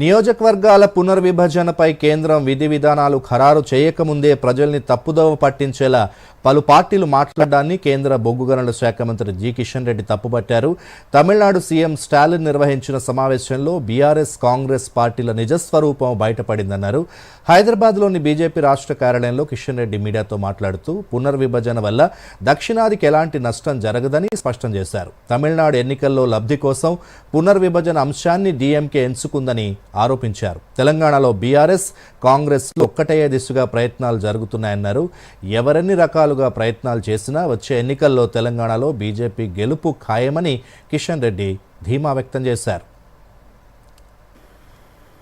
నియోజకవర్గాల పునర్విభజనపై కేంద్రం విధి విధానాలు ఖరారు చేయకముందే ప్రజల్ని తప్పుదోవ పట్టించేలా పలు పార్టీలు మాట్లాడడాన్ని కేంద్ర బొగ్గు గనుల శాఖ మంత్రి జి కిషన్ రెడ్డి తప్పుపట్టారు. తమిళనాడు సీఎం స్టాలిన్ నిర్వహించిన సమావేశంలో బీఆర్ఎస్ కాంగ్రెస్ పార్టీల నిజస్వరూపం బయటపడిందన్నారు. హైదరాబాద్లోని బీజేపీ రాష్ట్ర కార్యాలయంలో కిషన్ రెడ్డి మీడియాతో మాట్లాడుతూ పునర్విభజన వల్ల దక్షిణాదికి ఎలాంటి నష్టం జరగదని స్పష్టం చేశారు. తమిళనాడు ఎన్నికల్లో లబ్ధి కోసం పునర్విభజన అంశాన్ని డీఎంకే ఎంచుకుందని ఆరోపించారు. తెలంగాణలో బీఆర్ఎస్ కాంగ్రెస్ ఒక్కటయ్యే దిశగా ప్రయత్నాలు జరుగుతున్నాయన్నారు. ఎవరెన్ని రకాలుగా ప్రయత్నాలు చేసినా వచ్చే ఎన్నికల్లో తెలంగాణలో బీజేపీ గెలుపు ఖాయమని కిషన్ రెడ్డి ధీమా వ్యక్తం చేశారు.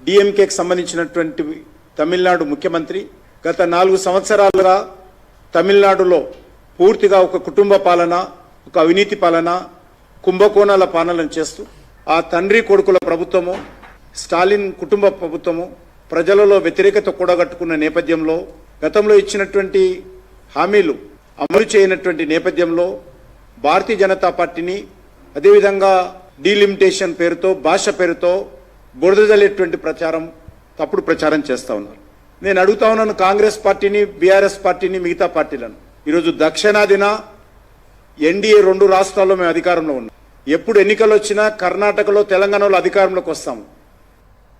డిఎంకేకి సంబంధించినటువంటి తమిళనాడు ముఖ్యమంత్రి గత నాలుగు సంవత్సరాలుగా తమిళనాడులో పూర్తిగా ఒక కుటుంబ పాలన ఒక అవినీతి పాలన కుంభకోణాల పాలన చేస్తూ ఆ తండ్రి కొడుకుల ప్రభుత్వము స్టాలిన్ కుటుంబ ప్రభుత్వము ప్రజలలో వ్యతిరేకత కూడగట్టుకున్న నేపథ్యంలో గతంలో ఇచ్చినటువంటి హామీలు అమలు చేయనటువంటి నేపథ్యంలో భారతీయ జనతా పార్టీని అదేవిధంగా డీలిమిటేషన్ పేరుతో భాష పేరుతో బురదజల్లేటువంటి ప్రచారం తప్పుడు ప్రచారం చేస్తూ ఉన్నారు. నేను అడుగుతా ఉన్నాను కాంగ్రెస్ పార్టీని బీఆర్ఎస్ పార్టీని మిగతా పార్టీలను. ఈరోజు దక్షిణాదిన ఎన్డీఏ రెండు రాష్ట్రాల్లో మేము అధికారంలో ఉన్నాం. ఎప్పుడు ఎన్నికలు వచ్చినా కర్ణాటకలో తెలంగాణలో అధికారంలోకి వస్తాము.